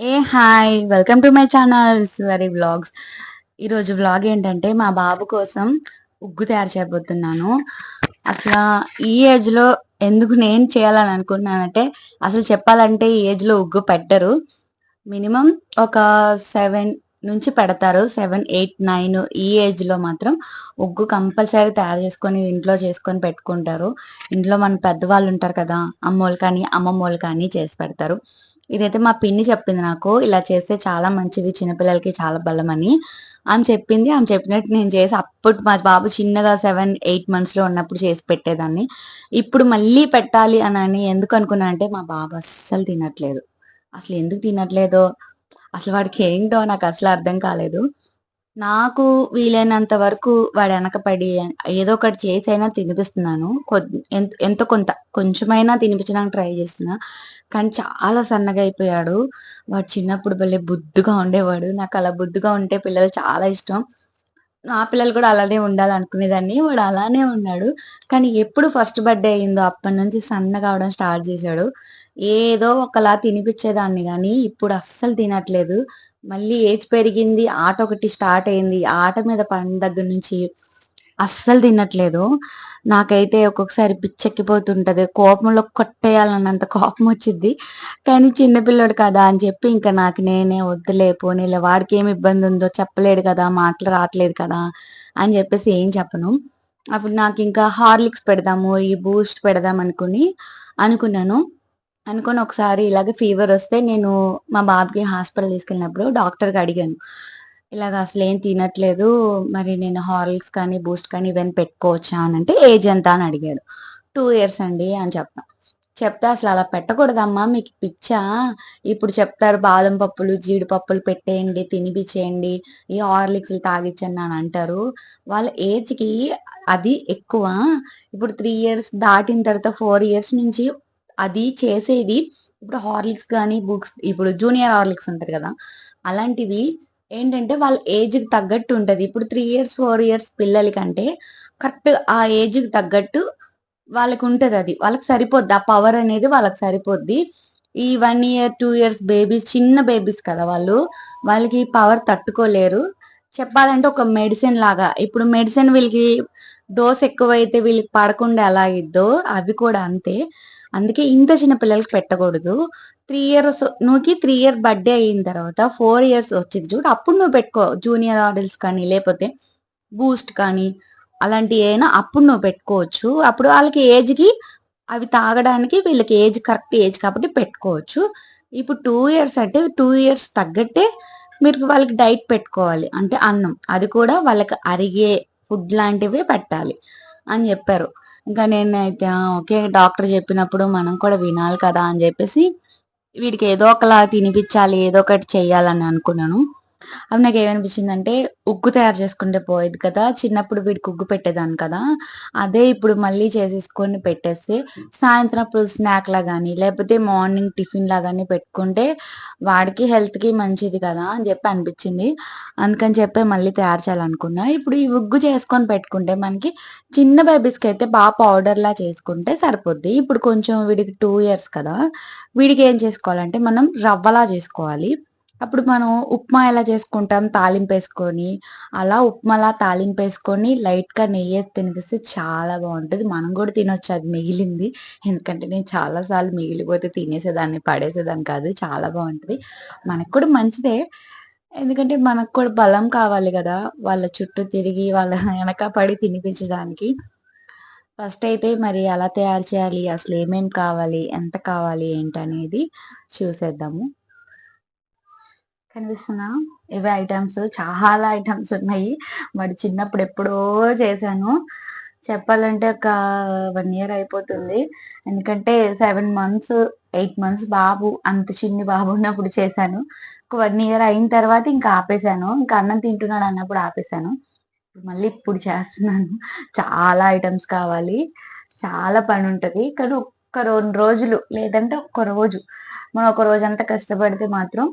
Hey hi. Welcome to my channel. Very vlogs. ఈరోజు vlog ఏంటంటే మా బాబు కోసం ఉగ్గు తయారు చేయబోతున్నాను. అసలు ఈ ఏజ్లో ఎందుకు నేను చేయాలని అనుకున్నానంటే అసలు చెప్పాలంటే ఈ ఏజ్లో ఉగ్గు పెట్టరు. మినిమం ఒక సెవెన్ నుంచి పెడతారు. సెవెన్ ఎయిట్ నైన్ ఈ ఏజ్లో మాత్రం ఉగ్గు కంపల్సరీ తయారు చేసుకొని ఇంట్లో చేసుకొని పెట్టుకుంటారు. ఇంట్లో మన పెద్దవాళ్ళు ఉంటారు కదా అమ్మోళ్ళు కానీ అమ్మమ్మోళ్ళు కానీ చేసి పెడతారు. ఇదైతే మా పిన్ని చెప్పింది నాకు ఇలా చేస్తే చాలా మంచిది చిన్నపిల్లలకి చాలా బలమని. అని ఆమె చెప్పింది ఆమె చెప్పినట్టు నేను చేసి అప్పుడు మా బాబు చిన్నగా సెవెన్ ఎయిట్ మంత్స్లో ఉన్నప్పుడు చేసి పెట్టేదాన్ని. ఇప్పుడు మళ్ళీ పెట్టాలి అని అని ఎందుకు అనుకున్నా అంటే మా బాబు అస్సలు తినట్లేదు. అసలు ఎందుకు తినట్లేదో అసలు వాడికి ఏంటో నాకు అసలు అర్థం కాలేదు. నాకు వీలైనంత వరకు వాడు వెనకపడి ఏదో ఒకటి చేసి అయినా తినిపిస్తున్నాను ఎంత కొంత కొంచెమైనా తినిపించడానికి ట్రై చేస్తున్నా. కానీ చాలా సన్నగా అయిపోయాడు. వాడు చిన్నప్పుడు భలే బుద్ధిగా ఉండేవాడు. నాకు అలా బుద్ధిగా ఉంటే పిల్లలు చాలా ఇష్టం. నా పిల్లలు కూడా అలానే ఉండాలనుకునేదాన్ని. వాడు అలానే ఉన్నాడు. కానీ ఎప్పుడు ఫస్ట్ బర్త్డే అయిందో అప్పటి నుంచి సన్నగా అవడం స్టార్ట్ చేశాడు. ఏదో ఒకలా తినిపించేదాన్ని కానీ ఇప్పుడు అస్సలు తినట్లేదు. మళ్ళీ ఏజ్ పెరిగింది ఆట ఒకటి స్టార్ట్ అయింది. ఆట మీద పడిన దగ్గర నుంచి అస్సలు తినట్లేదు. నాకైతే ఒక్కొక్కసారి పిచ్చెక్కిపోతుంటది. కోపంలో కొట్టేయాలన్నంత కోపం వచ్చింది కానీ చిన్నపిల్లడు కదా అని చెప్పి ఇంకా నాకు నేనే వద్దులే పోనీలే వాడికి ఏమి ఇబ్బంది ఉందో చెప్పలేడు కదా మాటలు రావట్లేదు కదా అని చెప్పేసి ఏం చెప్పను. అప్పుడు నాకు ఇంకా హార్లిక్స్ పెడదాము ఈ బూస్ట్ పెడదాం అనుకుని అనుకున్నాను. అనుకుని ఒకసారి ఇలాగే ఫీవర్ వస్తే నేను మా బాబుకి హాస్పిటల్ తీసుకెళ్ళినప్పుడు డాక్టర్కి అడిగాను. ఇలాగ అసలు ఏం తినట్లేదు మరి నేను హార్లిక్స్ కానీ బూస్ట్ కానీ ఇవన్నీ పెట్టుకోవచ్చా అని అంటే ఏజ్ ఎంత అని అడిగాడు. టూ ఇయర్స్ అండి అని చెప్పాను చెప్తే అసలు అలా పెట్టకూడదమ్మా మీకు పిచ్చా. ఇప్పుడు చెప్తారు బాదం పప్పులు జీడిపప్పులు పెట్టేయండి తినిపించేయండి ఈ హార్లిక్స్ తాగించండి అని అంటారు. వాళ్ళ ఏజ్కి అది ఎక్కువ. ఇప్పుడు త్రీ ఇయర్స్ దాటిన తర్వాత ఫోర్ ఇయర్స్ నుంచి అది చేసేది ఇప్పుడు హార్లిక్స్ కానీ బుక్స్ ఇప్పుడు జూనియర్ హార్లిక్స్ ఉంటుంది కదా అలాంటివి ఏంటంటే వాళ్ళ ఏజ్కి తగ్గట్టు ఉంటుంది. ఇప్పుడు త్రీ ఇయర్స్ ఫోర్ ఇయర్స్ పిల్లలకంటే కరెక్ట్ ఆ ఏజ్కి తగ్గట్టు వాళ్ళకి ఉంటుంది అది. వాళ్ళకి సరిపోద్ది. ఆ పవర్ అనేది వాళ్ళకి సరిపోద్ది. ఈ one year two years babies చిన్న బేబీస్ కదా వాళ్ళు వాళ్ళకి పవర్ తట్టుకోలేరు. చెప్పాలంటే ఒక మెడిసిన్ లాగా ఇప్పుడు మెడిసిన్ వీళ్ళకి డోస్ ఎక్కువైతే వీళ్ళకి పడకుండా ఎలా ఇద్దో అవి కూడా అంతే. అందుకే ఇంత చిన్న పిల్లలకి పెట్టకూడదు. త్రీ ఇయర్స్ నువ్వుకి త్రీ ఇయర్ బర్త్డే అయిన తర్వాత ఫోర్ ఇయర్స్ వచ్చింది చూడు అప్పుడు నువ్వు పెట్టుకో. జూనియర్ ఆర్డల్స్ కానీ లేకపోతే బూస్ట్ కానీ అలాంటి అయినా అప్పుడు నువ్వు పెట్టుకోవచ్చు. అప్పుడు వాళ్ళకి ఏజ్కి అవి తాగడానికి వీళ్ళకి ఏజ్ కరెక్ట్ ఏజ్ కాబట్టి పెట్టుకోవచ్చు. ఇప్పుడు టూ ఇయర్స్ అంటే టూ ఇయర్స్ తగ్గట్టే మీరు వాళ్ళకి డైట్ పెట్టుకోవాలి. అంటే అన్నం అది కూడా వాళ్ళకి అరిగే ఫుడ్ లాంటివి పెట్టాలి అని చెప్పారు. ఇంకా నేనైతే ఓకే డాక్టర్ చెప్పినప్పుడు మనం కూడా వినాలి కదా అని చెప్పేసి వీడికి ఏదో ఒకలా తినిపించాలి ఏదో ఒకటి చెయ్యాలని అనుకున్నాను. అవి నాకు ఏమనిపించిందంటే ఉగ్గు తయారు చేసుకుంటే పోయేది కదా. చిన్నప్పుడు వీడికి ఉగ్గు పెట్టేదాన్ని కదా. అదే ఇప్పుడు మళ్ళీ చేసేసుకొని పెట్టేస్తే సాయంత్రం అప్పుడు స్నాక్ లా కానీ లేకపోతే మార్నింగ్ టిఫిన్ లా కానీ పెట్టుకుంటే వాడికి హెల్త్కి మంచిది కదా అని చెప్పి అనిపించింది. అందుకని చెప్పి మళ్ళీ తయారు చేయాలనుకున్నా. ఇప్పుడు ఈ ఉగ్గు చేసుకొని పెట్టుకుంటే మనకి చిన్న బేబీస్కి అయితే బాగా పౌడర్ లా చేసుకుంటే సరిపోద్ది. ఇప్పుడు కొంచెం వీడికి టూ ఇయర్స్ కదా. వీడికి ఏం చేసుకోవాలంటే మనం రవ్వలా చేసుకోవాలి. అప్పుడు మనం ఉప్మా ఎలా చేసుకుంటాం? తాలింపు వేసుకొని అలా ఉప్మాలా తాలింపు వేసుకొని లైట్గా నెయ్యి తినిపిస్తే చాలా బాగుంటుంది. మనం కూడా తినొచ్చు అది మిగిలింది. ఎందుకంటే నేను చాలాసార్లు మిగిలిపోతే తినేసేదాన్ని పడేసేదాన్ని కాదు. చాలా బాగుంటుంది. మనకు కూడా మంచిదే. ఎందుకంటే మనకు కూడా బలం కావాలి కదా. వాళ్ళ చుట్టూ తిరిగి వాళ్ళ వెనక పడి తినిపించడానికి. ఫస్ట్ అయితే మరి ఎలా తయారు చేయాలి? అసలు ఏమేమి కావాలి? ఎంత కావాలి? ఏంటనేది చూసేద్దాము. కనిపిస్తున్నా. ఇవి ఐటమ్స్ చాలా ఐటమ్స్ ఉన్నాయి. మరి చిన్నప్పుడు ఎప్పుడో చేశాను. చెప్పాలంటే ఒక వన్ ఇయర్ అయిపోతుంది. ఎందుకంటే సెవెన్ మంత్స్ ఎయిట్ మంత్స్ బాబు అంత చిన్ని బాబు ఉన్నప్పుడు చేశాను. ఒక వన్ ఇయర్ అయిన తర్వాత ఇంకా ఆపేశాను. ఇంకా అన్నం తింటున్నాడు అన్నప్పుడు ఆపేశాను. మళ్ళీ ఇప్పుడు చేస్తున్నాను. చాలా ఐటమ్స్ కావాలి. చాలా పని ఉంటుంది. కానీ ఒక్క రెండు రోజులు లేదంటే ఒక్క రోజు. మనం ఒక రోజు అంతా కష్టపడితే మాత్రం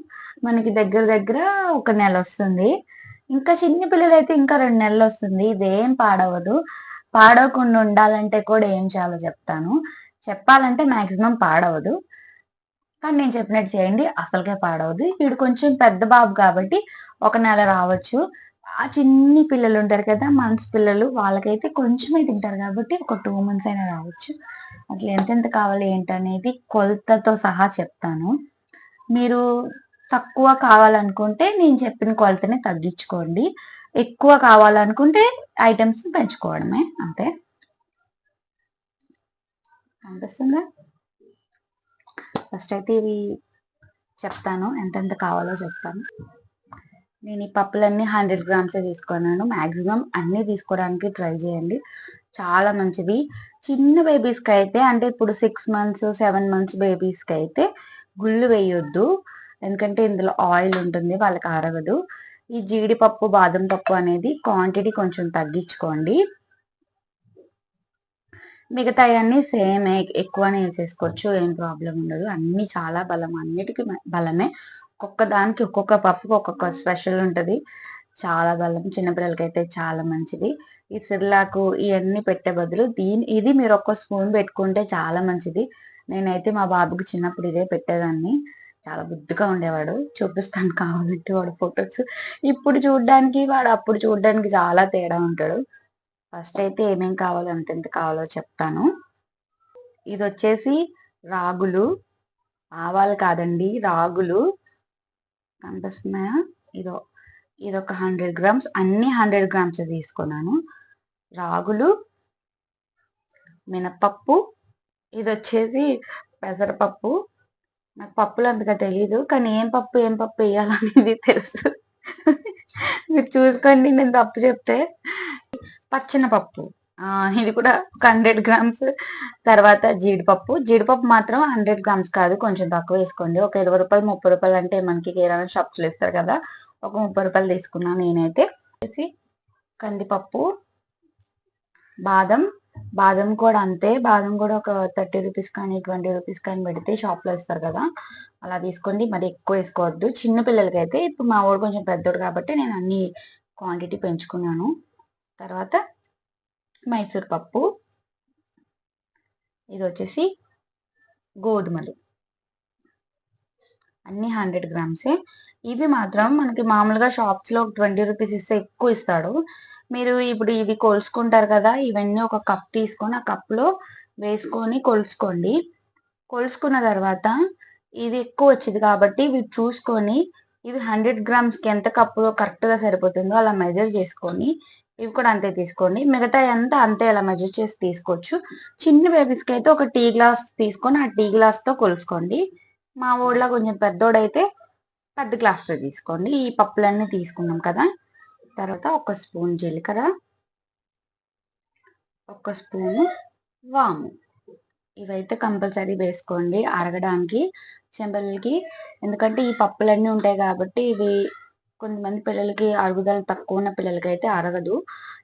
మనకి దగ్గర దగ్గర ఒక నెల వస్తుంది. ఇంకా చిన్న పిల్లలు అయితే ఇంకా రెండు నెలలు వస్తుంది. ఇదేం పాడవదు పాడవకుండా ఉండాలంటే కూడా ఏం చేయాలో చెప్తాను. చెప్పాలంటే మాక్సిమం పాడవదు. కానీ నేను చెప్పినట్టు చేయండి. అసలుకే పాడవద్దు వీడు కొంచెం పెద్ద బాబు కాబట్టి ఒక నెల రావచ్చు. ఆ చిన్ని పిల్లలు ఉంటారు కదా మంత్స్ పిల్లలు వాళ్ళకైతే కొంచెమే తింటారు కాబట్టి ఒక టూ మంత్స్ అయినా రావచ్చు. అట్లా ఎంతెంత కావాలి ఏంటనేది కొలతతో సహా చెప్తాను. మీరు తక్కువ కావాలనుకుంటే నేను చెప్పిన కొలతని తగ్గించుకోండి. ఎక్కువ కావాలనుకుంటే ఐటమ్స్ పెంచుకోవడమే అంతే. అనిపిస్తుందా? ఫస్ట్ అయితే ఇవి చెప్తాను ఎంతెంత కావాలో చెప్తాను. నేను ఈ పప్పులన్నీ హండ్రెడ్ గ్రామ్స్ తీసుకున్నాను. మ్యాక్సిమం అన్నీ తీసుకోవడానికి ట్రై చేయండి. చాలా మంచిది. చిన్న బేబీస్కి అయితే అంటే ఇప్పుడు సిక్స్ మంత్స్ సెవెన్ మంత్స్ బేబీస్కి అయితే గుళ్ళు వేయొద్దు. ఎందుకంటే ఇందులో ఆయిల్ ఉంటుంది వాళ్ళకి అరగదు ఈ జీడిపప్పు బాదం పప్పు అనేది క్వాంటిటీ కొంచెం తగ్గించుకోండి. మిగతా అన్నీ సేమ్ ఎక్కువనే వేసేసుకోవచ్చు ఏం ప్రాబ్లం ఉండదు. అన్ని చాలా బలం అన్నిటికీ బలమే. ఒక్కొక్క దానికి ఒక్కొక్క పప్పుకి ఒక్కొక్క స్పెషల్ ఉంటుంది. చాలా బలం. చిన్నపిల్లలకి అయితే చాలా మంచిది. ఈ సిర్లాకు ఇవన్నీ పెట్టే బదులు దీని ఇది మీరు ఒక్క స్పూన్ పెట్టుకుంటే చాలా మంచిది. నేనైతే మా బాబుకి చిన్నప్పుడు ఇదే పెట్టేదాన్ని. చాలా బుద్ధిగా ఉండేవాడు. చూపిస్తాను కావాలంటే వాడు ఫొటోస్. ఇప్పుడు చూడడానికి వాడు అప్పుడు చూడడానికి చాలా తేడా ఉంటాడు. ఫస్ట్ అయితే ఏమేం కావాలో ఎంతెంత కావాలో చెప్తాను. ఇది వచ్చేసి రాగులు. ఆవాలు కాదండి రాగులు. కనిపిస్తున్నాయా? ఇదో. ఇది ఒక హండ్రెడ్ గ్రామ్స్ అన్ని హండ్రెడ్ గ్రామ్స్ తీసుకున్నాను. రాగులు మినపప్పు ఇది వచ్చేసి పెసరపప్పు. నాకు పప్పులు అంతగా తెలియదు కానీ ఏం పప్పు ఏం పప్పు వేయాలనేది తెలుసు. మీరు చూసుకోండి నేను తప్పు చెప్తే. పచ్చిన పప్పు ఇది కూడా ఒక హండ్రెడ్ గ్రామ్స్. తర్వాత జీడిపప్పు. జీడిపప్పు మాత్రం హండ్రెడ్ గ్రామ్స్ కాదు కొంచెం తక్కువ వేసుకోండి. ఒక ఇరవై రూపాయలు ముప్పై రూపాయలు అంటే మనకి కిరాణా షాప్స్లో ఇస్తారు కదా ఒక ముప్పై రూపాయలు తీసుకున్నాను నేనైతే. వచ్చేసి కందిపప్పు బాదం బాదం కూడా అంతే. బాదం కూడా ఒక థర్టీ రూపీస్ కానీ ట్వంటీ రూపీస్ కానీ పెడితే షాప్లో ఇస్తారు కదా. అలా తీసుకోండి. మరి ఎక్కువ వేసుకోవద్దు. చిన్న పిల్లలకి అయితే ఇప్పుడు మా వాడు కొంచెం పెద్దోడు కాబట్టి నేను అన్ని క్వాంటిటీ పెంచుకున్నాను. తర్వాత మైసూర్ పప్పు. ఇది వచ్చేసి గోధుమలు. అన్ని హండ్రెడ్ గ్రామ్సే ఇవి మాత్రం మనకి మామూలుగా షాప్స్లో ట్వంటీ రూపీస్ ఇస్తే ఎక్కువ ఇస్తాడు. మీరు ఇప్పుడు ఇవి కొలుసుకుంటారు కదా ఇవన్నీ ఒక కప్ తీసుకొని ఆ కప్లో వేసుకొని కొలుసుకోండి. కొలుసుకున్న తర్వాత ఇది ఎక్కువ వచ్చింది కాబట్టి ఇవి చూసుకొని ఇవి హండ్రెడ్ గ్రామ్స్కి ఎంత కప్పులో కరెక్ట్గా సరిపోతుందో అలా మెజర్ చేసుకొని ఇవి కూడా అంతే తీసుకోండి. మిగతా అంతా అంతే అలా మెజర్ చేసి తీసుకోవచ్చు. చిన్న బేబీస్కి అయితే ఒక టీ గ్లాస్ తీసుకొని ఆ టీ గ్లాస్తో కొలుసుకోండి. మా ఊళ్ళో కొంచెం పెద్దోడైతే పెద్ద గ్లాస్తో తీసుకోండి. ఈ పప్పులన్నీ తీసుకున్నాం కదా. తర్వాత ఒక స్పూన్ జీలకర్ర ఒక స్పూను వాము. ఇవైతే కంపల్సరీ వేసుకోండి అరగడానికి చెంబలకి. ఎందుకంటే ఈ పప్పులన్నీ ఉంటాయి కాబట్టి ఇవి కొంతమంది పిల్లలకి అరుగుదల తక్కువ ఉన్న పిల్లలకి అయితే అరగదు.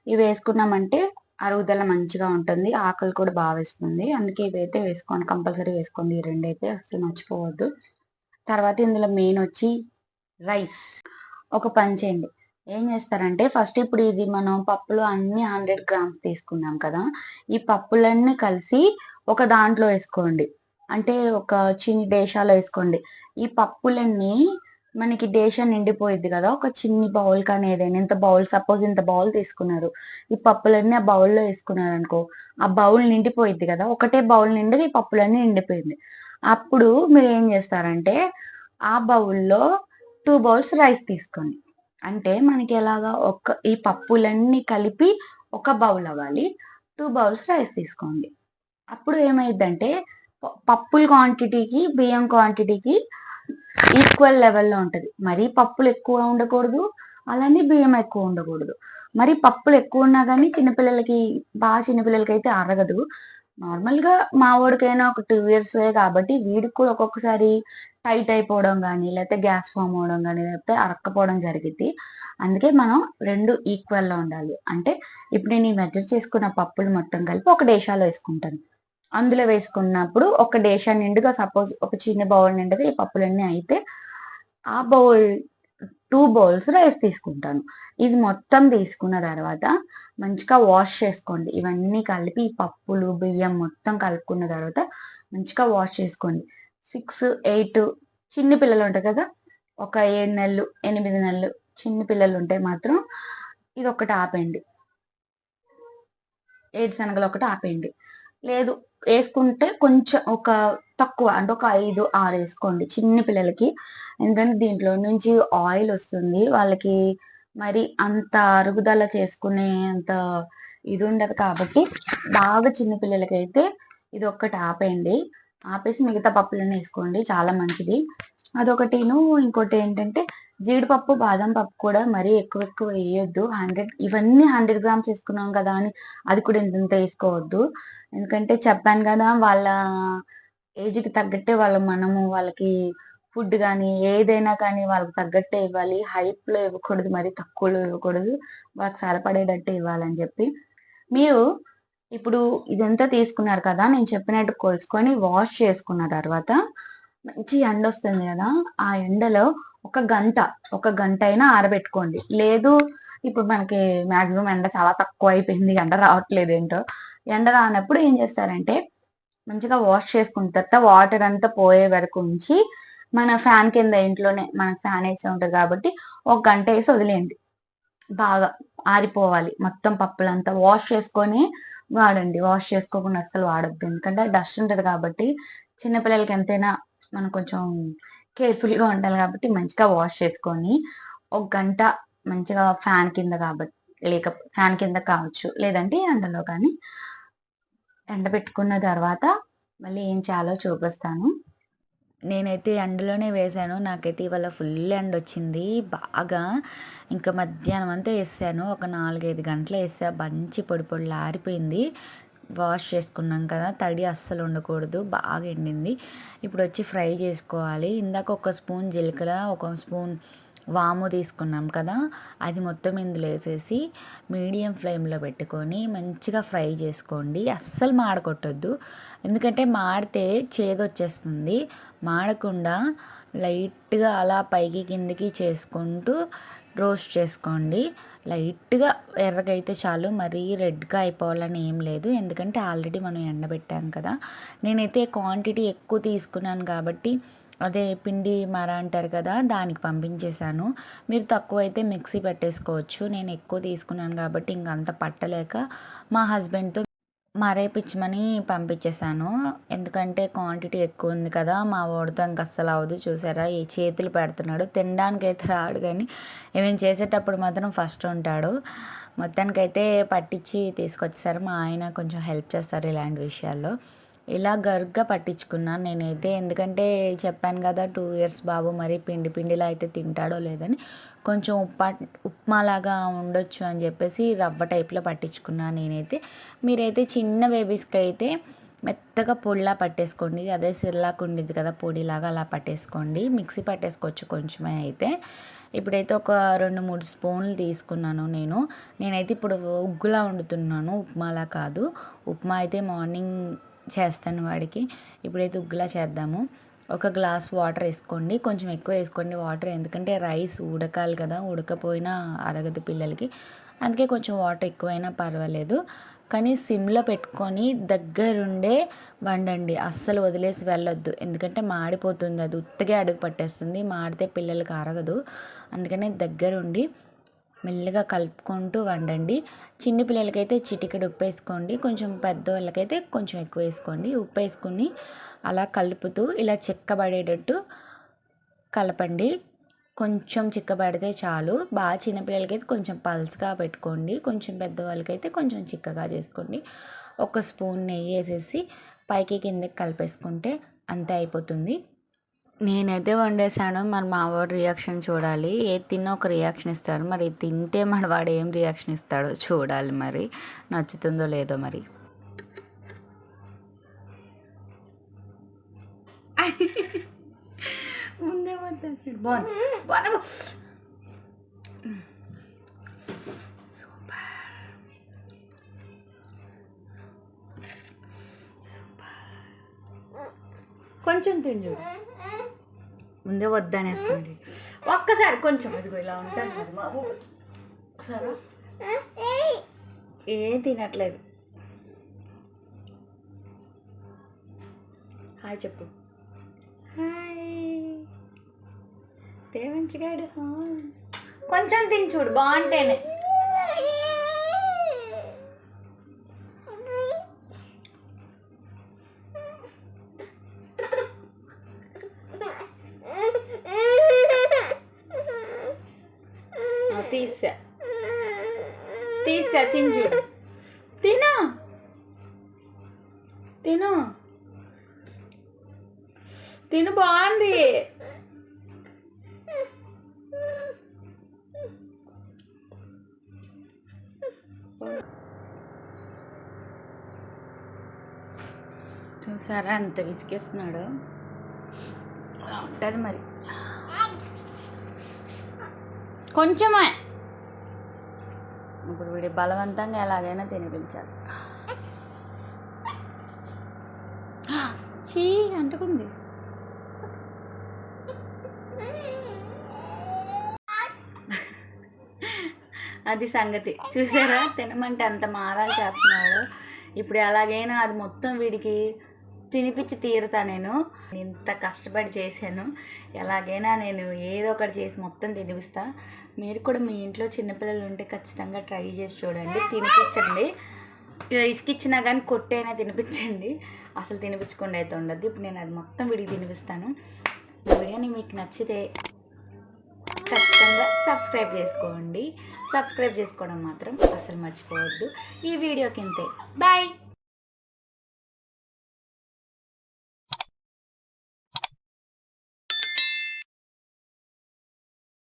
ఇవి వేసుకున్నామంటే అరుగుదల మంచిగా ఉంటుంది ఆకలి కూడా బాగా వేస్తుంది. అందుకే ఇవైతే వేసుకోండి కంపల్సరీ వేసుకోండి. ఈ రెండు అయితే అసలు మర్చిపోవద్దు. తర్వాత ఇందులో మెయిన్ వచ్చి రైస్ ఒక పని చేయండి. ఏం చేస్తారంటే ఫస్ట్ ఇప్పుడు ఇది మనం పప్పులు అన్ని హండ్రెడ్ గ్రామ్స్ తీసుకున్నాం కదా ఈ పప్పులన్నీ కలిసి ఒక దాంట్లో వేసుకోండి. అంటే ఒక చిన్ని డేషాలో వేసుకోండి. ఈ పప్పులన్నీ మనకి దేశం నిండిపోయింది కదా ఒక చిన్ని బౌల్ కానీ ఏదైనా ఇంత బౌల్ సపోజ్ ఇంత బౌల్ తీసుకున్నారు ఈ పప్పులన్నీ ఆ బౌల్లో వేసుకున్నారు అనుకో ఆ బౌల్ నిండిపోయింది కదా ఒకటే బౌల్ నిండి ఈ పప్పులన్నీ నిండిపోయింది. అప్పుడు మీరు ఏం చేస్తారంటే ఆ బౌల్లో టూ బౌల్స్ రైస్ తీసుకోండి. అంటే మనకి ఎలాగా ఒక ఈ పప్పులన్నీ కలిపి ఒక బౌల్ అవ్వాలి టూ బౌల్స్ రైస్ తీసుకోండి. అప్పుడు ఏమైందంటే పప్పుల క్వాంటిటీకి బియ్యం క్వాంటిటీకి ఈక్వల్ లెవెల్లో ఉంటుంది. మరీ పప్పులు ఎక్కువ ఉండకూడదు అలానే బియ్యం ఎక్కువ ఉండకూడదు. మరి పప్పులు ఎక్కువ ఉన్నా కానీ చిన్నపిల్లలకి బాగా చిన్నపిల్లలకి అయితే అరగదు. నార్మల్గా మా వాడికైనా ఒక టూ ఇయర్స్ కాబట్టి వీడికి కూడా ఒక్కొక్కసారి టైట్ అయిపోవడం కానీ లేకపోతే గ్యాస్ ఫామ్ అవడం కానీ లేకపోతే అరక్కపోవడం జరిగింది అందుకే మనం రెండు ఈక్వల్లో ఉండాలి. అంటే ఇప్పుడు నేను ఈ మెజర్ చేసుకున్న పప్పులు మొత్తం కలిపి ఒక డేషాలో వేసుకుంటాను. అందులో వేసుకున్నప్పుడు ఒక డేషా నిండుగా సపోజ్ ఒక చిన్న బౌల్ నిండుగా ఈ పప్పులన్నీ అయితే ఆ బౌల్ టూ బౌల్స్ రైస్ తీసుకుంటాను. ఇది మొత్తం తీసుకున్న తర్వాత మంచిగా వాష్ చేసుకోండి. ఇవన్నీ కలిపి పప్పులు బియ్యం మొత్తం కలుపుకున్న తర్వాత మంచిగా వాష్ చేసుకోండి. సిక్స్ ఎయిట్ చిన్న పిల్లలు ఉంటాయి కదా ఒక ఏడు నెలలు ఎనిమిది నెలలు చిన్న పిల్లలు ఉంటే మాత్రం ఇది ఒకటి ఆపేయండి. ఏడు శనగలు ఒకటి ఆపేయండి. లేదు వేసుకుంటే కొంచెం ఒక తక్కువ అంటే ఒక ఐదు ఆరు వేసుకోండి చిన్న పిల్లలకి. ఎందుకంటే దీంట్లో నుంచి ఆయిల్ వస్తుంది. వాళ్ళకి మరి అంత అరుగుదల చేసుకునే అంత ఇది ఉండదు కాబట్టి బాగా చిన్న పిల్లలకైతే ఇది ఒక్కటి ఆపేయండి. ఆపేసి మిగతా పప్పులన్నీ వేసుకోండి. చాలా మంచిది. అదొకటిను ఇంకోటి ఏంటంటే జీడిపప్పు బాదం పప్పు కూడా మరీ ఎక్కువ ఎక్కువ వేయొద్దు. హండ్రెడ్ ఇవన్నీ హండ్రెడ్ గ్రామ్స్ వేసుకున్నాం కదా అని అది కూడా ఇంత వేసుకోవద్దు. ఎందుకంటే చెప్పాను కదా వాళ్ళ ఏజ్కి తగ్గట్టే వాళ్ళ మనము వాళ్ళకి ఫుడ్ కానీ ఏదైనా కానీ వాళ్ళకి తగ్గట్టే ఇవ్వాలి. హైప్లో ఇవ్వకూడదు మరి తక్కువలో ఇవ్వకూడదు. వాళ్ళకి సరిపడేటట్టే ఇవ్వాలని చెప్పి. మీరు ఇప్పుడు ఇదంతా తీసుకున్నారు కదా నేను చెప్పినట్టు కొలుసుకొని వాష్ చేసుకున్న తర్వాత మంచి ఎండ వస్తుంది కదా ఆ ఎండలో ఒక గంట ఒక గంట అయినా ఆరబెట్టుకోండి. లేదు ఇప్పుడు మనకి మాక్సిమం ఎండ చాలా తక్కువ అయిపోయింది ఎండ రావట్లేదు ఏంటో. ఎండ రానప్పుడు ఏం చేస్తారంటే మంచిగా వాష్ చేసుకున్న తర్వాత వాటర్ అంతా పోయే వరకు ఉంచి మన ఫ్యాన్ కింద ఇంట్లోనే మన ఫ్యాన్ వేసి ఉంటుంది కాబట్టి ఒక గంట వేసి వదిలేయండి. బాగా ఆరిపోవాలి. మొత్తం పప్పులంతా వాష్ చేసుకొని వాడండి. వాష్ చేసుకోకుండా అస్సలు వాడద్దు. ఎందుకంటే డస్ట్ ఉంటుంది కాబట్టి చిన్నపిల్లలకి ఎంతైనా మనం కొంచెం కేర్ఫుల్గా ఉండాలి కాబట్టి మంచిగా వాష్ చేసుకొని ఒక గంట మంచిగా ఫ్యాన్ కింద కాబట్టి లేక ఫ్యాన్ కింద కావచ్చు. లేదంటే ఎండలో కానీ ఎండబెట్టుకున్న తర్వాత మళ్ళీ ఏం చేయాలో చూపిస్తాను. నేనైతే ఎండలోనే వేశాను నాకైతే ఇవాళ ఫుల్ ఎండ వచ్చింది. బాగా ఇంకా మధ్యాహ్నం అంతా వేసాను. ఒక నాలుగైదు గంటలు వేసా. మంచి పొడి పొడి లారిపోయింది వాష్ చేసుకున్నాం కదా తడి అస్సలు ఉండకూడదు బాగా ఎండింది. ఇప్పుడు వచ్చి ఫ్రై చేసుకోవాలి. ఇందాక ఒక స్పూన్ జీలకర్ర ఒక స్పూన్ వాము తీసుకున్నాం కదా అది మొత్తం ఇందులో వేసేసి మీడియం ఫ్లేమ్లో పెట్టుకొని మంచిగా ఫ్రై చేసుకోండి. అస్సలు మాడకొట్టొద్దు. ఎందుకంటే మాడితే చేదు వచ్చేస్తుంది. మాడకుండా లైట్గా అలా పైకి కిందికి చేసుకుంటూ రోస్ట్ చేసుకోండి. లైట్గా ఎర్రగా అయితే చాలు మరీ రెడ్గా అయిపోవాలని ఏం లేదు. ఎందుకంటే ఆల్రెడీ మనం ఎండబెట్టాం కదా. నేనైతే క్వాంటిటీ ఎక్కువ తీసుకున్నాను కాబట్టి అదే పిండి మర అంటారు కదా దానికి పంపించేశాను. మీరు తక్కువ అయితే మిక్సీ పెట్టేసుకోవచ్చు. నేను ఎక్కువ తీసుకున్నాను కాబట్టి ఇంక అంత పట్టలేక మా హస్బెండ్తో మరేపిచ్చమని పంపించేశాను. ఎందుకంటే క్వాంటిటీ ఎక్కువ ఉంది కదా మా వాడితో ఇంక అస్సలు అవ్వదు చూసారా? ఈ చేతులు పెడుతున్నాడు. తినడానికి అయితే రాడు కానీ ఏమేమి చేసేటప్పుడు మాత్రం ఫస్ట్ ఉంటాడు. మొత్తానికైతే పట్టించి తీసుకొచ్చేసారు. మా ఆయన కొంచెం హెల్ప్ చేస్తారు ఇలాంటి విషయాల్లో. ఇలా గరుగ్గా పట్టించుకున్నాను నేనైతే. ఎందుకంటే చెప్పాను కదా టూ ఇయర్స్ బాబు మరి పిండి పిండిలా అయితే తింటాడో లేదని కొంచెం ఉప్పా ఉప్మాలాగా ఉండొచ్చు అని చెప్పేసి రవ్వ టైప్లో పట్టించుకున్నాను నేనైతే. మీరైతే చిన్న బేబీస్కి అయితే మెత్తగా పొడిలా పట్టేసుకోండి. అదే సిర్లాక్ ఉండిద్ది కదా పొడిలాగా అలా పట్టేసుకోండి. మిక్సీ పట్టేసుకోవచ్చు కొంచెమే అయితే. ఇప్పుడైతే ఒక రెండు మూడు స్పూన్లు తీసుకున్నాను నేను. నేనైతే ఇప్పుడు ఉగ్గులా వండుతున్నాను. ఉప్మాలా కాదు. ఉప్మా అయితే మార్నింగ్ చేస్తాను వాడికి. ఇప్పుడైతే ఉగ్గులా చేద్దాము. ఒక గ్లాస్ వాటర్ వేసుకోండి. కొంచెం ఎక్కువ వేసుకోండి వాటర్. ఎందుకంటే రైస్ ఉడకాలి కదా. ఉడకపోయినా అరగదు పిల్లలకి. అందుకే కొంచెం వాటర్ ఎక్కువైనా పర్వాలేదు. కానీ సిమ్లో పెట్టుకొని దగ్గరుండే వండండి. అస్సలు వదిలేసి వెళ్ళొద్దు. ఎందుకంటే మాడిపోతుంది. అది ఉత్తగే అడుగు పట్టేస్తుంది. మాడితే పిల్లలకి అరగదు. అందుకనే దగ్గరుండి మెల్లగా కలుపుకుంటూ వండండి. చిన్న పిల్లలకైతే చిటికెడు ఉప్పు వేసుకోండి. కొంచెం పెద్దవాళ్ళకైతే కొంచెం ఎక్కువ వేసుకోండి. ఉప్పు వేసుకుని అలా కలుపుతూ ఇలా చిక్కబడేటట్టు కలపండి. కొంచెం చిక్కబడితే చాలు. బాగా చిన్నపిల్లలకైతే కొంచెం పల్స్గా పెట్టుకోండి. కొంచెం పెద్దవాళ్ళకైతే కొంచెం చిక్కగా చేసుకోండి. ఒక స్పూన్ నెయ్యి వేసేసి పైకి కిందకి కలిపేసుకుంటే అంతే అయిపోతుంది. నేనైతే వండేసాను మరి మా వాడు రియాక్షన్ చూడాలి. ఏది తిన్నా ఒక రియాక్షన్ ఇస్తాడు. మరి తింటే మన వాడు ఏం రియాక్షన్ ఇస్తాడో చూడాలి మరి. నచ్చుతుందో లేదో మరి. ముందే బాగుంది. కొంచెం ముందే వద్దనేస్తుంది ఒక్కసారి కొంచెం అదిగో ఇలా ఉంటుంది కదా మా సరే ఏం తినట్లేదు. హాయ్ చెప్పు. హాయ్. దేవంచిగాడు కొంచెం తిని చూడు బాగుంటేనే ఆ, తీసా తీసా తింజు తిను తిను తిను బాగుంది చూసారా అంత విసిగేస్తున్నాడు? ఉంటుంది మరి. కొంచెమే. ఇప్పుడు వీడి బలవంతంగా ఎలాగైనా తినిపించాలి చీ అంటుకుంది. అది సంగతి. చూసారా? తినమంటే అంత మారాలు చేస్తున్నాడు. ఇప్పుడు ఎలాగైనా అది మొత్తం వీడికి తినిపించి తీరుతా నేను. ఇంత కష్టపడి చేశాను. ఎలాగైనా నేను ఏదో ఒకటి చేసి మొత్తం తినిపిస్తా. మీరు కూడా మీ ఇంట్లో చిన్నపిల్లలు ఉంటే ఖచ్చితంగా ట్రై చేసి చూడండి. తినిపించండి. ఇసుకిచ్చినా కానీ కొట్టైనా తినిపించండి. అసలు తినిపించకుండా అయితే ఉండద్దు. ఇప్పుడు నేను అది మొత్తం వీడికి తినిపిస్తాను. బిర్యానీ మీకు నచ్చితే ఖచ్చితంగా సబ్స్క్రైబ్ చేసుకోండి. సబ్స్క్రైబ్ చేసుకోవడం మాత్రం అసలు మర్చిపోవద్దు. ఈ వీడియోకి ఇంతే. బాయ్!